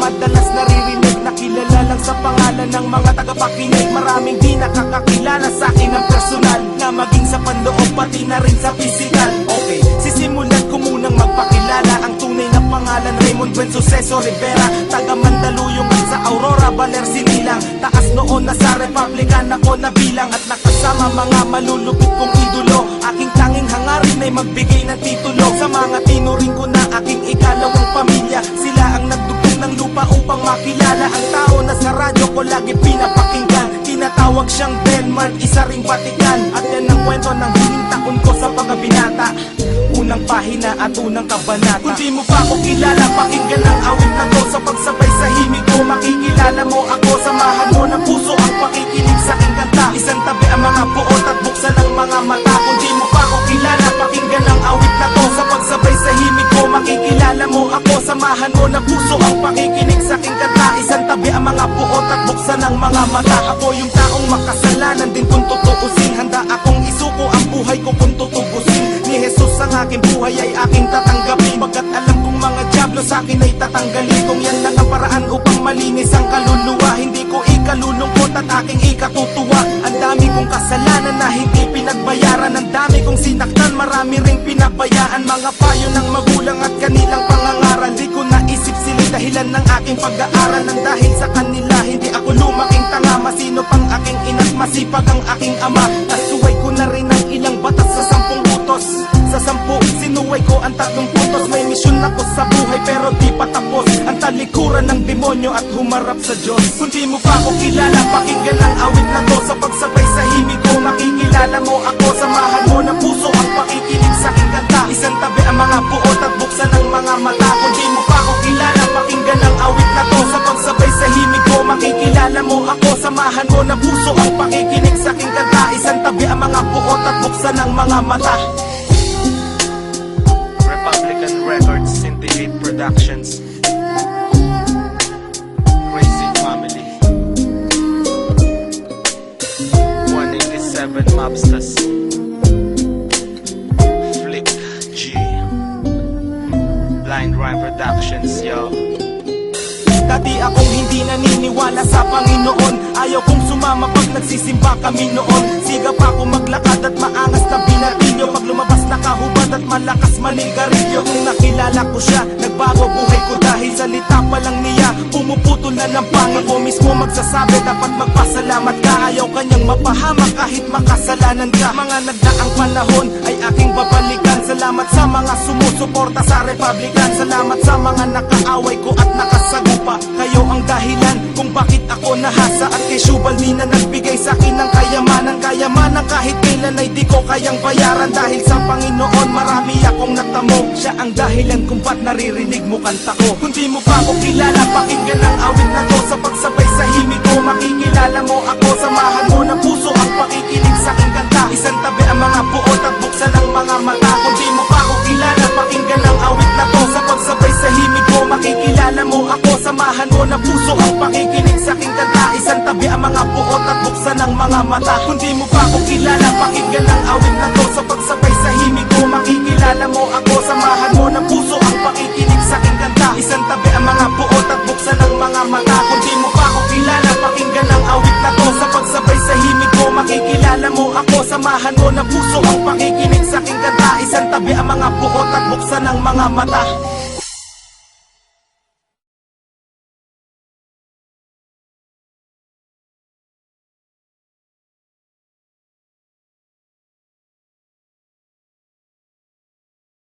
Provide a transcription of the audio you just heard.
madalas naririnig na kilala lang sa pangalan ng mga tagapakinig? Maraming di nakakakilala sa akin ng personal Na maging sa panloob pati na rin sa physical. Okay, sisimulan ko munang magpakilala. Ang tunay na pangalan Raymond Buen Suceso Rivera. Taga Mandaluyong at sa Aurora Baler Sinilang Taas noon na sa Republican ako nabilang At nakasama mga malulupit kong idolo. Aking tanging hangarin ay magbigay ng titulo. Sa mga tinuring ko na aking ikalawang pamilya Sila ang nagdugtong ng lupa upang makilala Ang tao na sa radyo ko lagi pinapakinggan. Tinatawag siyang Denmark, isa ring Vatican. At yan ang kwento ng huling taon ko sa pagkabinata Unang pahina at unang kabanata. Kung di mo pa ako kilala, pakinggan ang awit na to. Sa pagsabay sa himig ko, makikilala mo ako. Samahan mo ng puso ang pakikinig sa aking kanta. Isang tabi ang mga buot at buksan ang mga mata. Kung di mo pa ako kilala, pakinggan ang awit na to. Sa pagsabay sa himig ko, makikilala mo ako. Samahan mo ng puso ang pakikinig sa aking kanta. Isang tabi ang mga buot at buksan ang mga mata. Ako yung taong makasalanan din kung tutuusin buhay ay aking tatanggapin. Pagkat alam kong mga diablo sa akin ay tatanggalin. Kung yan lang ang paraan upang malinis ang kaluluwa Hindi ko ikalulungkot at aking ikatutuwa. Ang dami kong kasalanan na hindi pinagbayaran. Ang dami kong sinaktan, marami ring pinabayaan. Mga payo ng magulang at kanilang pangangaral. Di ko naisip sila dahilan ng aking pag-aaral. Nang dahil sa kanila hindi ako lumaking tanga Masino pang aking ina't? Masipag ang aking ama. Nasuway demonyo at humarap sa Diyos. Kung di mo pa ako kilala, pakinggan ang awit na to. Sa pagsabay sa himig ko, makikilala mo ako. Samahan mo ng puso ang pakikinig sa aking kanta. Isang tabi ang mga buot at buksan ang mga mata. Kung di mo pa ako kilala, pakinggan ang awit na to. Sa pagsabay sa himig ko, makikilala mo ako. Samahan mo ng puso ang pakikinig sa aking kanta. Isang tabi ang mga buot at buksan ang mga mata. Republican Records, Syndicate Productions 187 Mobsters. Flick G. Blind Rhyme Productions, yo. Dati akong hindi naniniwala sa Panginoon. Ayaw kong sumama pag nagsisimba kami noon. Siga pa ako maglakad at maangas na binatilyo Pag lumabas nakahubad at malakas manigarilyo Nung nakilala ko siya, nagbago buhay ko Dahil salita pa lang niya, pumuputol na ng pangil Ako mismo magsasabi, dapat magpasalamat ka. Ayaw kanyang mapahamak kahit makasalanan ka. Mga nagdaang panahon ay babalikan Salamat sa mga sumusuporta sa Republican. Salamat sa mga nakaaway ko at nakasagupa. Kayo ang dahilan kung bakit ako nahasa. At kay Shubaldi na nagbigay sa akin ng kayamanan. Kayamanan kahit kailan ay di ko kayang bayaran. Dahil sa Panginoon marami akong natamo. Siya ang dahilan kung ba't naririnig mo kanta ko. Kung di mo pa ako kilala pakinggan ang awit na to Sa pagsabay sa himig ko makikilala mo ako. Samahan ako Samahan mo ng puso ang pakikinig sa aking kanta. Isang tabi ang mga buot at buksan ang mga mata. Kung di mo pa ako kilala pakinggan ang awit na to. Sa pagsabay sa himig ko makikilala mo ako. Samahan mo ng puso ang pakikinig sa aking kanta. Isang tabi ang mga buot at buksan ang mga mata. Kung di mo pa ako kilala pakinggan ang awit na to. Sa pagsabay sa himig ko makikilala mo ako. Samahan mo ng puso ang pakikinig sa aking kanta. Isang tabi ang mga buot at buksan ang mga mata